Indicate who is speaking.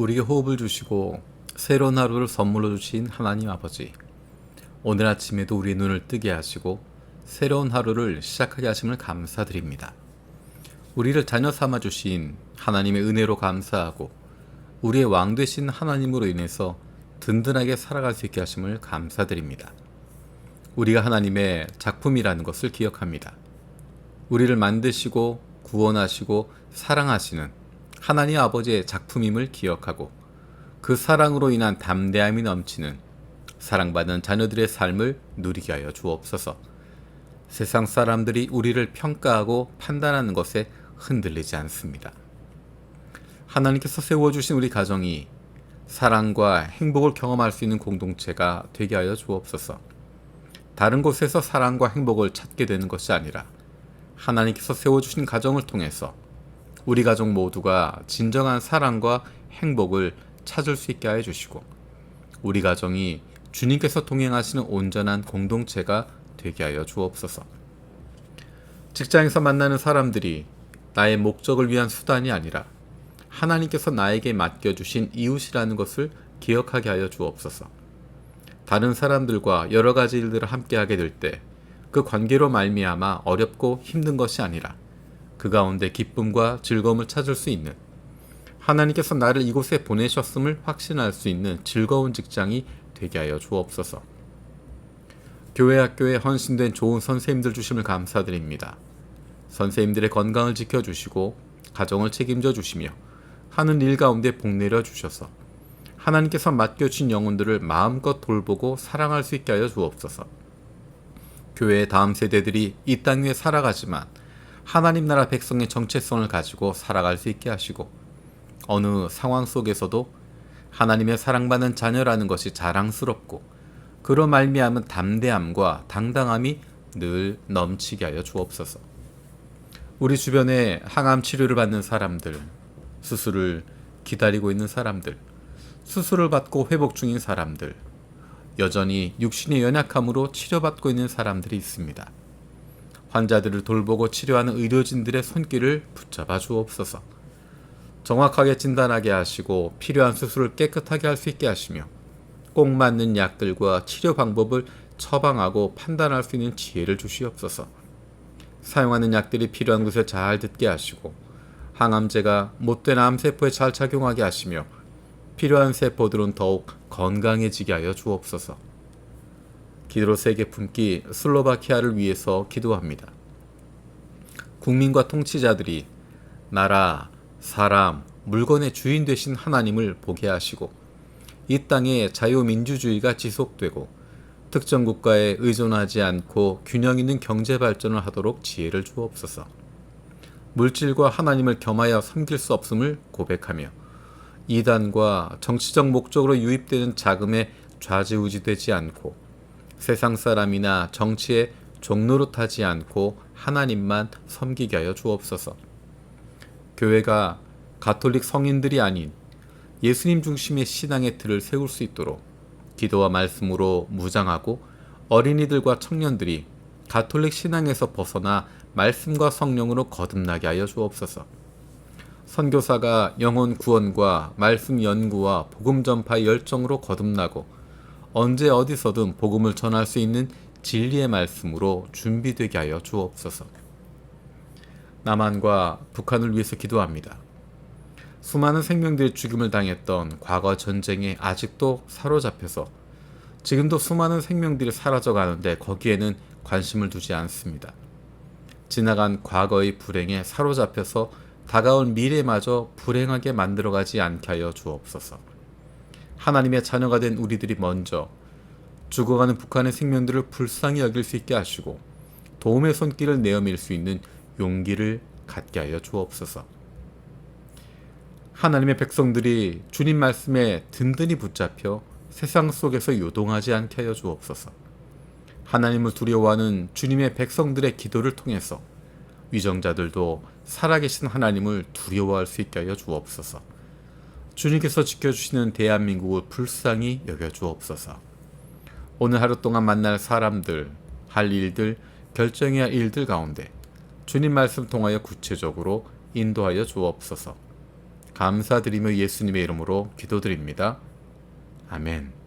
Speaker 1: 우리에게 호흡을 주시고 새로운 하루를 선물로 주신 하나님 아버지. 오늘 아침에도 우리의 눈을 뜨게 하시고 새로운 하루를 시작하게 하심을 감사드립니다. 우리를 자녀 삼아 주신 하나님의 은혜로 감사하고 우리의 왕 되신 하나님으로 인해서 든든하게 살아갈 수 있게 하심을 감사드립니다. 우리가 하나님의 작품이라는 것을 기억합니다. 우리를 만드시고 구원하시고 사랑하시는 하나님 아버지의 작품임을 기억하고 그 사랑으로 인한 담대함이 넘치는 사랑받는 자녀들의 삶을 누리게 하여 주옵소서. 세상 사람들이 우리를 평가하고 판단하는 것에 흔들리지 않습니다. 하나님께서 세워주신 우리 가정이 사랑과 행복을 경험할 수 있는 공동체가 되게 하여 주옵소서. 다른 곳에서 사랑과 행복을 찾게 되는 것이 아니라 하나님께서 세워주신 가정을 통해서 우리 가족 모두가 진정한 사랑과 행복을 찾을 수 있게 하여 주시고 우리 가정이 주님께서 동행하시는 온전한 공동체가 되게 하여 주옵소서. 직장에서 만나는 사람들이 나의 목적을 위한 수단이 아니라 하나님께서 나에게 맡겨주신 이웃이라는 것을 기억하게 하여 주옵소서. 다른 사람들과 여러 가지 일들을 함께 하게 될 때 그 관계로 말미암아 어렵고 힘든 것이 아니라 그 가운데 기쁨과 즐거움을 찾을 수 있는 하나님께서 나를 이곳에 보내셨음을 확신할 수 있는 즐거운 직장이 되게 하여 주옵소서. 교회 학교에 헌신된 좋은 선생님들 주심을 감사드립니다. 선생님들의 건강을 지켜주시고 가정을 책임져 주시며 하는 일 가운데 복내려 주셔서 하나님께서 맡겨주신 영혼들을 마음껏 돌보고 사랑할 수 있게 하여 주옵소서. 교회의 다음 세대들이 이 땅 위에 살아가지만 하나님 나라 백성의 정체성을 가지고 살아갈 수 있게 하시고 어느 상황 속에서도 하나님의 사랑받는 자녀라는 것이 자랑스럽고 그로 말미암은 담대함과 당당함이 늘 넘치게 하여 주옵소서. 우리 주변에 항암 치료를 받는 사람들, 수술을 기다리고 있는 사람들, 수술을 받고 회복 중인 사람들, 여전히 육신의 연약함으로 치료받고 있는 사람들이 있습니다. 환자들을 돌보고 치료하는 의료진들의 손길을 붙잡아 주옵소서. 정확하게 진단하게 하시고 필요한 수술을 깨끗하게 할 수 있게 하시며 꼭 맞는 약들과 치료 방법을 처방하고 판단할 수 있는 지혜를 주시옵소서. 사용하는 약들이 필요한 곳에 잘 듣게 하시고 항암제가 못된 암세포에 잘 작용하게 하시며 필요한 세포들은 더욱 건강해지게 하여 주옵소서. 기도로 세계 품기 슬로바키아를 위해서 기도합니다. 국민과 통치자들이 나라, 사람, 물건의 주인 되신 하나님을 보게 하시고 이 땅에 자유민주주의가 지속되고 특정 국가에 의존하지 않고 균형 있는 경제 발전을 하도록 지혜를 주옵소서. 물질과 하나님을 겸하여 섬길 수 없음을 고백하며 이단과 정치적 목적으로 유입되는 자금에 좌지우지되지 않고 세상 사람이나 정치에 종노릇하지 않고 하나님만 섬기게 하여 주옵소서. 교회가 가톨릭 성인들이 아닌 예수님 중심의 신앙의 틀을 세울 수 있도록 기도와 말씀으로 무장하고 어린이들과 청년들이 가톨릭 신앙에서 벗어나 말씀과 성령으로 거듭나게 하여 주옵소서. 선교사가 영혼 구원과 말씀 연구와 복음 전파의 열정으로 거듭나고 언제 어디서든 복음을 전할 수 있는 진리의 말씀으로 준비되게 하여 주옵소서. 남한과 북한을 위해서 기도합니다. 수많은 생명들이 죽임을 당했던 과거 전쟁에 아직도 사로잡혀서 지금도 수많은 생명들이 사라져 가는데 거기에는 관심을 두지 않습니다. 지나간 과거의 불행에 사로잡혀서 다가올 미래마저 불행하게 만들어가지 않게 하여 주옵소서. 하나님의 자녀가 된 우리들이 먼저 죽어가는 북한의 생명들을 불쌍히 여길 수 있게 하시고 도움의 손길을 내어밀 수 있는 용기를 갖게 하여 주옵소서. 하나님의 백성들이 주님 말씀에 든든히 붙잡혀 세상 속에서 요동하지 않게 하여 주옵소서. 하나님을 두려워하는 주님의 백성들의 기도를 통해서 위정자들도 살아계신 하나님을 두려워할 수 있게 하여 주옵소서. 주님께서 지켜주시는 대한민국을 불쌍히 여겨 주옵소서. 오늘 하루 동안 만날 사람들, 할 일들, 결정해야 할 일들 가운데 주님 말씀 통하여 구체적으로 인도하여 주옵소서. 감사드리며 예수님의 이름으로 기도드립니다. 아멘.